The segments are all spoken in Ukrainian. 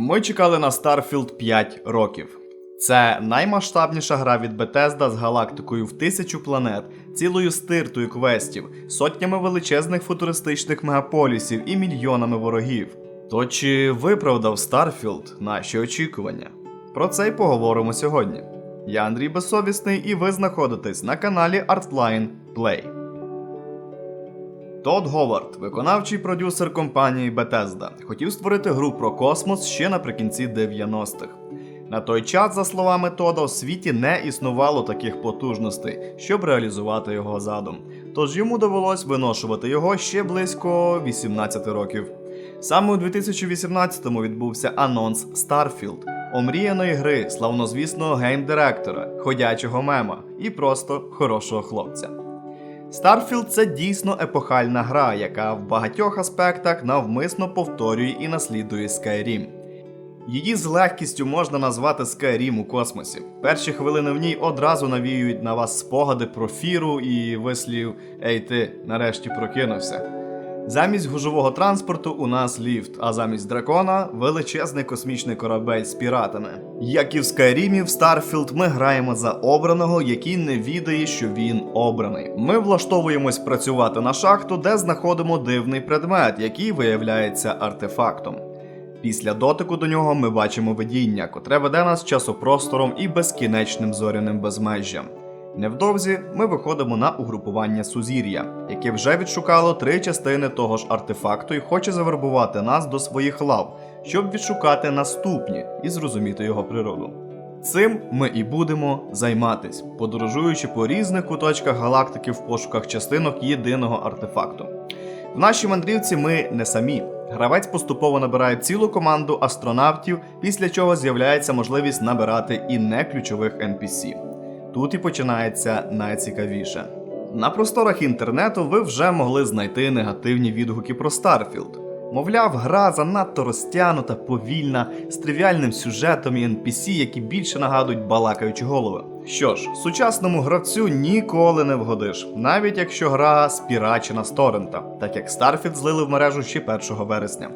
Ми чекали на Starfield 5 років. Це наймасштабніша гра від Bethesda з галактикою в тисячу планет, цілою стиртою квестів, сотнями величезних футуристичних мегаполісів і мільйонами ворогів. То чи виправдав Starfield наші очікування? Про це й поговоримо сьогодні. Я Андрій Безсовісний, і ви знаходитесь на каналі Artline Play. Тодд Говард, виконавчий продюсер компанії Bethesda, хотів створити гру про космос ще наприкінці 90-х. На той час, за словами Тода, у світі не існувало таких потужностей, щоб реалізувати його задум. Тож йому довелось виношувати його ще близько 18 років. Саме у 2018-му відбувся анонс Starfield, омріяної гри славнозвісного гейм-директора, ходячого мема і просто хорошого хлопця. Starfield це дійсно епохальна гра, яка в багатьох аспектах навмисно повторює і наслідує Skyrim. Її з легкістю можна назвати Skyrim у космосі. Перші хвилини в ній одразу навіюють на вас спогади про фіру і вислів Ей ти, нарешті прокинувся. Замість гужового транспорту у нас ліфт, а замість дракона величезний космічний корабель з піратами. Як і в Скайрімі, в Starfield ми граємо за обраного, який не відає, що він обраний. Ми влаштовуємось працювати на шахту, де знаходимо дивний предмет, який виявляється артефактом. Після дотику до нього ми бачимо видіння, котре веде нас часопростором і безкінечним зоряним безмежжям. Невдовзі ми виходимо на угрупування Сузір'я, яке вже відшукало три частини того ж артефакту і хоче завербувати нас до своїх лав, щоб відшукати наступні і зрозуміти його природу. Цим ми і будемо займатись, подорожуючи по різних куточках галактики в пошуках частинок єдиного артефакту. В нашій мандрівці ми не самі. Гравець поступово набирає цілу команду астронавтів, після чого з'являється можливість набирати і не ключових NPC. Тут і починається найцікавіше. На просторах інтернету ви вже могли знайти негативні відгуки про Starfield. Мовляв, гра занадто розтягнута, повільна, з тривіальним сюжетом і NPC, які більше нагадують балакаючі голови. Що ж, сучасному гравцю ніколи не вгодиш, навіть якщо гра спірачена з торрента, так як Starfield злили в мережу ще 1 вересня.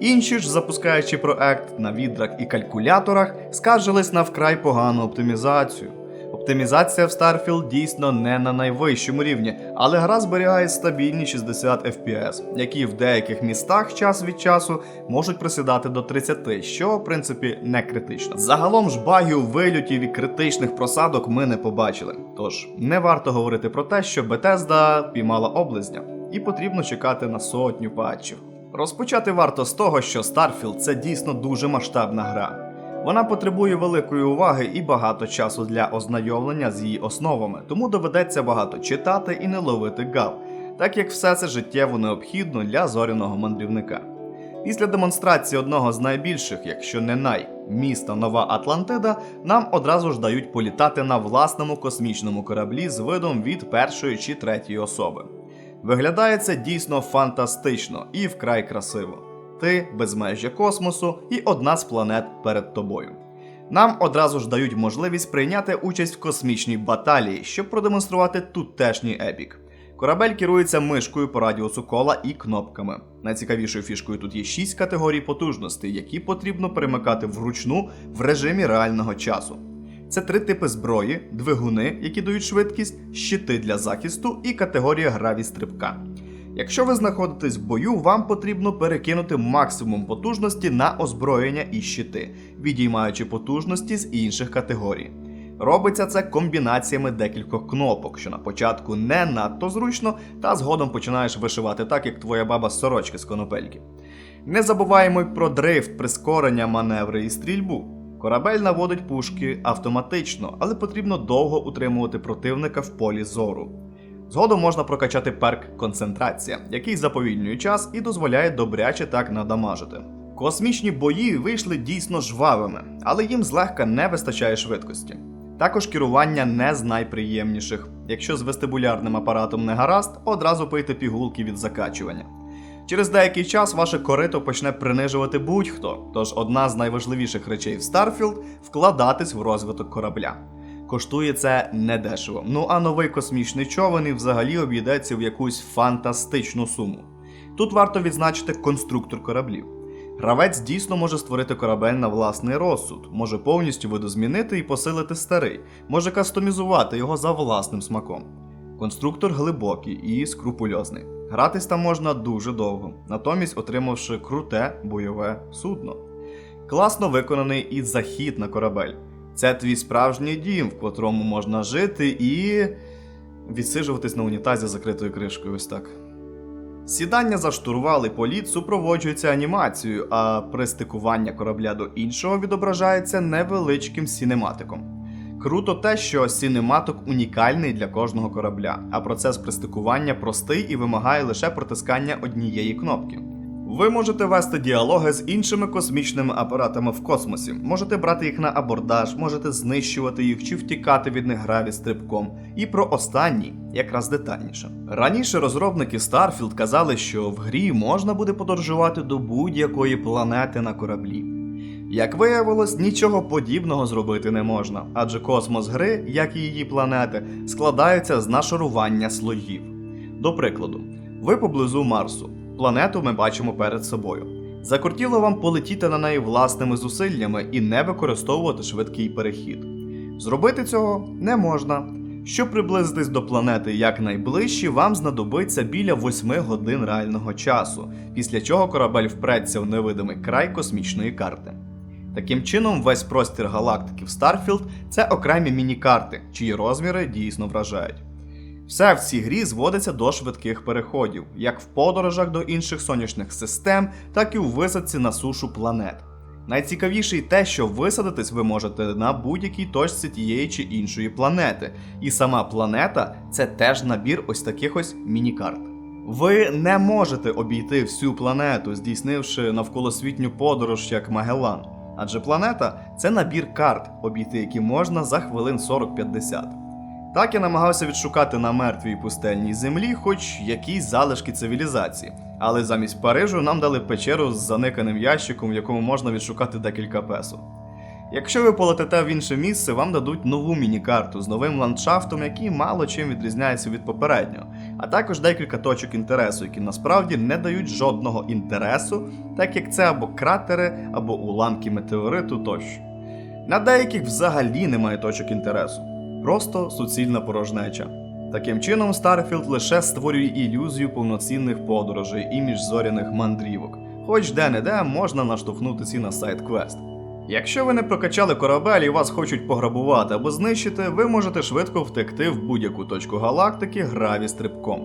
Інші ж, запускаючи проект на відрах і калькуляторах, скаржились на вкрай погану оптимізацію. Оптимізація в Starfield дійсно не на найвищому рівні, але гра зберігає стабільні 60 FPS, які в деяких містах час від часу можуть просідати до 30, що в принципі не критично. Загалом ж багів, вильотів і критичних просадок ми не побачили. Тож не варто говорити про те, що Bethesda піймала облизня, і потрібно чекати на сотню патчів. Розпочати варто з того, що Starfield це дійсно дуже масштабна гра. Вона потребує великої уваги і багато часу для ознайомлення з її основами, тому доведеться багато читати і не ловити гав, так як все це життєво необхідно для зоряного мандрівника. Після демонстрації одного з найбільших, якщо не най, міста Нова Атлантида, нам одразу ж дають політати на власному космічному кораблі з видом від першої чи третьої особи. Виглядає це дійсно фантастично і вкрай красиво ти, безмежжя космосу і одна з планет перед тобою. Нам одразу ж дають можливість прийняти участь в космічній баталії, щоб продемонструвати тутешній епік. Корабель керується мишкою по радіусу кола і кнопками. Найцікавішою фішкою тут є 6 категорій потужностей, які потрібно перемикати вручну в режимі реального часу. Це три типи зброї, двигуни, які дають швидкість, щити для захисту і категорія граві стрибка. Якщо ви знаходитесь в бою, вам потрібно перекинути максимум потужності на озброєння і щити, відіймаючи потужності з інших категорій. Робиться це комбінаціями декількох кнопок, що на початку не надто зручно, та згодом починаєш вишивати так, як твоя баба з сорочки з конопельки. Не забуваємо й про дрейфт, прискорення, маневри і стрільбу. Корабель наводить пушки автоматично, але потрібно довго утримувати противника в полі зору. Згодом можна прокачати перк концентрація, який заповільнює час і дозволяє добряче так надамажити. Космічні бої вийшли дійсно жвавими, але їм злегка не вистачає швидкості. Також керування не з найприємніших. Якщо з вестибулярним апаратом не гаразд, одразу пийте пігулки від закачування. Через деякий час ваше корито почне принижувати будь-хто, тож одна з найважливіших речей в Starfield – вкладатись в розвиток корабля. Коштує це недешево. Ну а новий космічний човен і взагалі обійдеться в якусь фантастичну суму. Тут варто відзначити конструктор кораблів. Гравець дійсно може створити корабель на власний розсуд, може повністю видозмінити і посилити старий, може кастомізувати його за власним смаком. Конструктор глибокий і скрупульозний. Гратись там можна дуже довго, натомість отримавши круте бойове судно. Класно виконаний і захід на корабель. Це твій справжній дім, в котрому можна жити і відсиджуватись на унітазі з закритою кришкою. Ось так. Сідання за штурвал і політ супроводжується анімацією, а пристикування корабля до іншого відображається невеличким сінематиком. Круто те, що сінематик унікальний для кожного корабля, а процес пристикування простий і вимагає лише протискання однієї кнопки. Ви можете вести діалоги з іншими космічними апаратами в космосі, можете брати їх на абордаж, можете знищувати їх чи втікати від них граві стрибком. І про останній якраз детальніше. Раніше розробники Starfield казали, що в грі можна буде подорожувати до будь-якої планети на кораблі. Як виявилось, нічого подібного зробити не можна, адже космос гри, як і її планети, складаються з нашарування слоїв. До прикладу, ви поблизу Марсу. Планету ми бачимо перед собою. Закортіло вам полетіти на неї власними зусиллями і не використовувати швидкий перехід. Зробити цього не можна. Щоб приблизитись до планети якнайближче, вам знадобиться біля 8 годин реального часу, після чого корабель впреться в невидимий край космічної карти. Таким чином, весь простір галактики в Starfield – це окремі міні-карти, чиї розміри дійсно вражають. Все в цій грі зводиться до швидких переходів, як в подорожах до інших сонячних систем, так і у висадці на сушу планет. Найцікавіше те, що висадитись ви можете на будь-якій точці тієї чи іншої планети, і сама планета це теж набір ось таких ось міні-карт. Ви не можете обійти всю планету, здійснивши навколосвітню подорож як Магеллан, адже планета це набір карт, обійти які можна за хвилин 40-50. Так я намагався відшукати на мертвій пустельній землі хоч якісь залишки цивілізації, але замість Парижу нам дали печеру з заниканим ящиком, в якому можна відшукати декілька песо. Якщо ви полетите в інше місце, вам дадуть нову міні-карту з новим ландшафтом, який мало чим відрізняється від попереднього, а також декілька точок інтересу, які насправді не дають жодного інтересу, так як це або кратери, або уламки метеориту тощо. На деяких взагалі немає точок інтересу, просто суцільна порожнеча. Таким чином, Starfield лише створює ілюзію повноцінних подорожей і міжзоряних мандрівок, хоч де-не-де можна наштовхнутися на сайт квест. Якщо ви не прокачали корабель і вас хочуть пограбувати або знищити, ви можете швидко втекти в будь-яку точку галактики граві стрибком.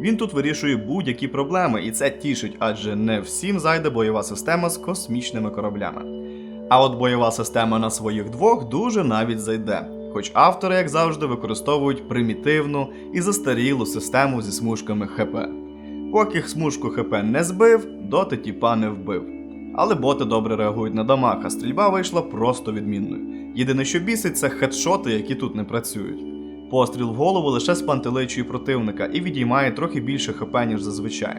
Він тут вирішує будь-які проблеми, і це тішить, адже не всім зайде бойова система з космічними кораблями. А от бойова система на своїх двох дуже навіть зайде, хоч автори, як завжди, використовують примітивну і застарілу систему зі смужками ХП. Поки смужку ХП не збив, доти тіпа не вбив. Але боти добре реагують на дамаг, а стрільба вийшла просто відмінною. Єдине, що бісить, це хедшоти, які тут не працюють. Постріл в голову лише спантеличує противника і відіймає трохи більше хп, ніж зазвичай.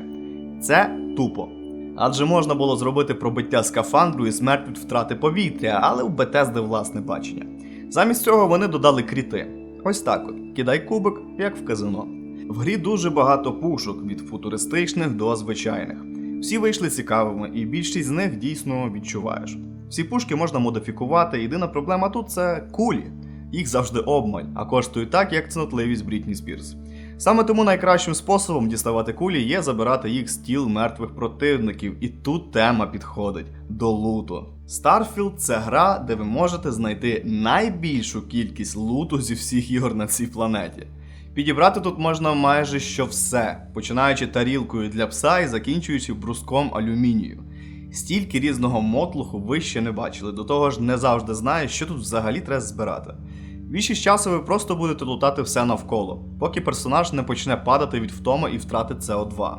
Це тупо. Адже можна було зробити пробиття скафандру і смерть від втрати повітря, але у Бетезди власне бачення. Замість цього вони додали кріти. Ось так от: кидай кубик, як в казино. В грі дуже багато пушок від футуристичних до звичайних. Всі вийшли цікавими, і більшість з них дійсно відчуваєш. Всі пушки можна модифікувати, єдина проблема тут це кулі. Їх завжди обмаль, а коштують так, як цнотливість Брітні Спірс. Саме тому найкращим способом діставати кулі є забирати їх з тіл мертвих противників, і тут тема підходить до луту. Starfield – це гра, де ви можете знайти найбільшу кількість луту зі всіх ігор на цій планеті. Підібрати тут можна майже що все, починаючи тарілкою для пса і закінчуючи бруском алюмінію. Стільки різного мотлуху ви ще не бачили, до того ж не завжди знаєш, що тут взагалі треба збирати. Більшість часу ви просто будете лутати все навколо, поки персонаж не почне падати від втоми і втрати СО2.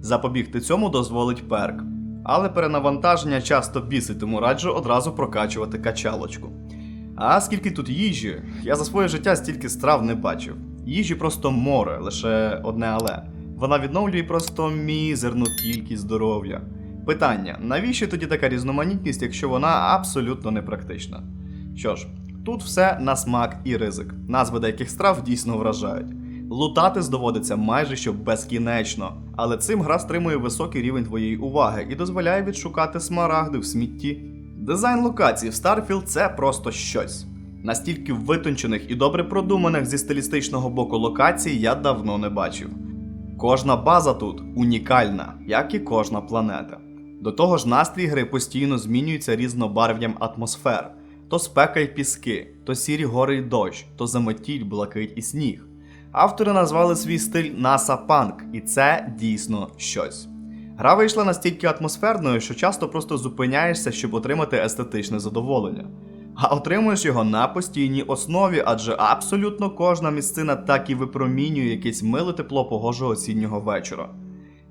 Запобігти цьому дозволить перк. Але перенавантаження часто бісить, тому раджу одразу прокачувати качалочку. А скільки тут їжі, я за своє життя стільки страв не бачив. Їжі просто море, лише одне але. Вона відновлює просто мізерну кількість здоров'я. Питання: навіщо тоді така різноманітність, якщо вона абсолютно не практична? Що ж, тут все на смак і ризик. Назви деяких страв дійсно вражають. Лутатись доводиться майже що безкінечно, але цим гра стримує високий рівень твоєї уваги і дозволяє відшукати смарагди в смітті. Дизайн локацій в Starfield це просто щось. Настільки витончених і добре продуманих зі стилістичного боку локацій я давно не бачив. Кожна база тут унікальна, як і кожна планета. До того ж, настрій гри постійно змінюється різнобарв'ям атмосфер: то спека й піски, то сірі гори й дощ, то заметіль, блакить і сніг. Автори назвали свій стиль NASA Punk, і це дійсно щось. Гра вийшла настільки атмосферною, що часто просто зупиняєшся, щоб отримати естетичне задоволення. А отримуєш його на постійній основі, адже абсолютно кожна місцина так і випромінює якесь миле тепло погожого осіннього вечора.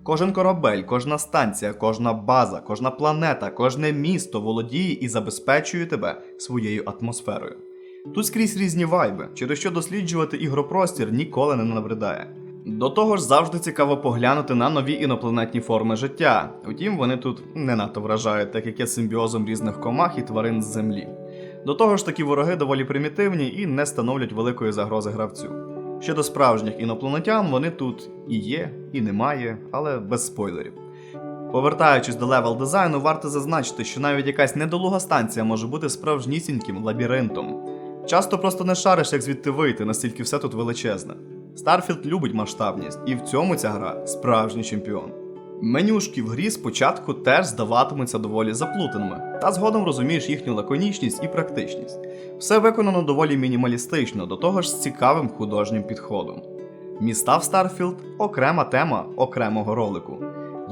Кожен корабель, кожна станція, кожна база, кожна планета, кожне місто володіє і забезпечує тебе своєю атмосферою. Тут скрізь різні вайби, через що досліджувати ігропростір ніколи не набридає. До того ж, завжди цікаво поглянути на нові інопланетні форми життя. Утім, вони тут не надто вражають, так як є симбіозом різних комах і тварин з землі. До того ж, такі вороги доволі примітивні і не становлять великої загрози гравцю. Щодо справжніх інопланетян, вони тут і є, і немає, але без спойлерів. Повертаючись до левел дизайну, варто зазначити, що навіть якась недолуга станція може бути справжнісіньким лабіринтом. Часто просто не шариш, як звідти вийти, настільки все тут величезне. Старфілд любить масштабність, і в цьому ця гра справжній чемпіон. Менюшки в грі спочатку теж здаватимуться доволі заплутаними, та згодом розумієш їхню лаконічність і практичність. Все виконано доволі мінімалістично, до того ж з цікавим художнім підходом. Міста в Старфілд окрема тема окремого ролику.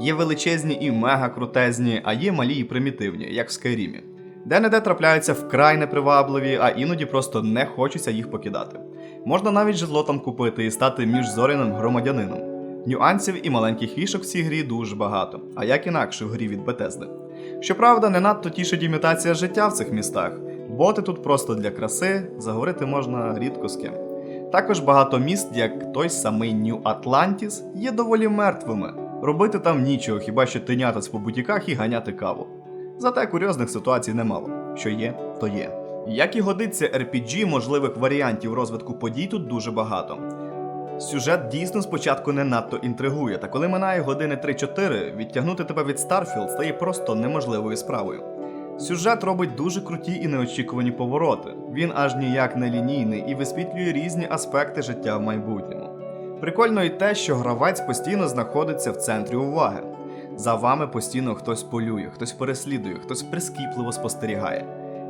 Є величезні і мега крутезні, а є малі і примітивні, як в Скайрімі. Де-не-де трапляються вкрай непривабливі, а іноді просто не хочеться їх покидати. Можна навіть житло там купити і стати міжзоряним громадянином. Нюансів і маленьких фішок в цій грі дуже багато, а як інакше в грі від Bethesda. Щоправда, не надто тішить імітація життя в цих містах. Боти тут просто для краси, заговорити можна рідко з ким. Також багато міст, як той самий Нью Атлантіс, є доволі мертвими. Робити там нічого, хіба що тинятись по бутіках і ганяти каву. Зате курйозних ситуацій немало. Що є, то є. Як і годиться RPG, можливих варіантів розвитку подій тут дуже багато. Сюжет дійсно спочатку не надто інтригує, та коли минає години 3-4, відтягнути тебе від Старфілд стає просто неможливою справою. Сюжет робить дуже круті і неочікувані повороти. Він аж ніяк не лінійний і висвітлює різні аспекти життя в майбутньому. Прикольно і те, що гравець постійно знаходиться в центрі уваги. За вами постійно хтось полює, хтось переслідує, хтось прискіпливо спостерігає.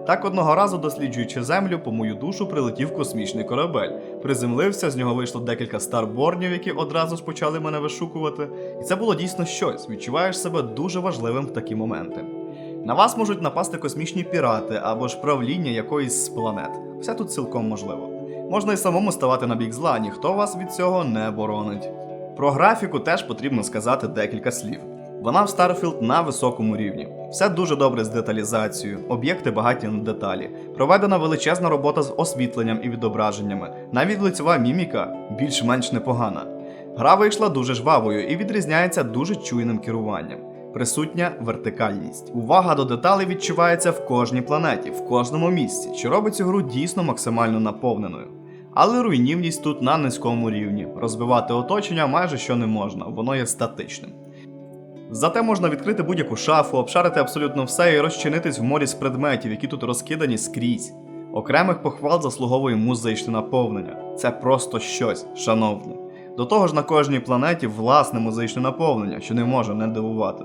Так одного разу, досліджуючи землю, по мою душу прилетів космічний корабель. Приземлився, з нього вийшло декілька старборнів, які одразу ж почали мене вишукувати. І це було дійсно щось. Відчуваєш себе дуже важливим в такі моменти. На вас можуть напасти космічні пірати або ж правління якоїсь з планет. Все тут цілком можливо. Можна і самому ставати на бік зла, ніхто вас від цього не боронить. Про графіку теж потрібно сказати декілька слів. Вона в Starfield на високому рівні. Все дуже добре з деталізацією, об'єкти багаті на деталі. Проведена величезна робота з освітленням і відображеннями. Навіть лицьова міміка більш-менш непогана. Гра вийшла дуже жвавою і відрізняється дуже чуйним керуванням. Присутня вертикальність. Увага до деталей відчувається в кожній планеті, в кожному місці, що робить цю гру дійсно максимально наповненою. Але руйнівність тут на низькому рівні. Розбивати оточення майже що не можна, воно є статичним. Зате можна відкрити будь-яку шафу, обшарити абсолютно все і розчинитись в морі з предметів, які тут розкидані скрізь. Окремих похвал заслуговує музичне наповнення. Це просто щось, шановні. До того ж, на кожній планеті власне музичне наповнення, що не може не дивувати.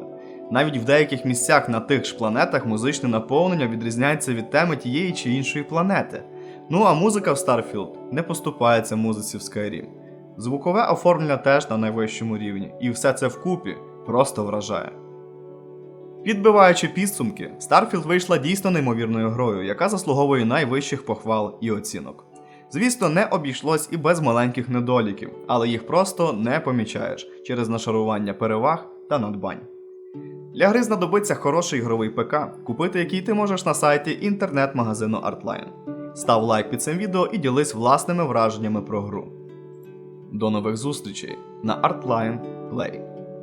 Навіть в деяких місцях на тих ж планетах музичне наповнення відрізняється від теми тієї чи іншої планети. Ну а музика в Starfield не поступається музиці в Skyrim. Звукове оформлення теж на найвищому рівні, і все це вкупі просто вражає. Підбиваючи підсумки, Starfield вийшла дійсно неймовірною грою, яка заслуговує найвищих похвал і оцінок. Звісно, не обійшлось і без маленьких недоліків, але їх просто не помічаєш через нашарування переваг та надбань. Для гри знадобиться хороший ігровий ПК, купити який ти можеш на сайті інтернет-магазину Artline. Став лайк під цим відео і ділись власними враженнями про гру. До нових зустрічей на Artline Play.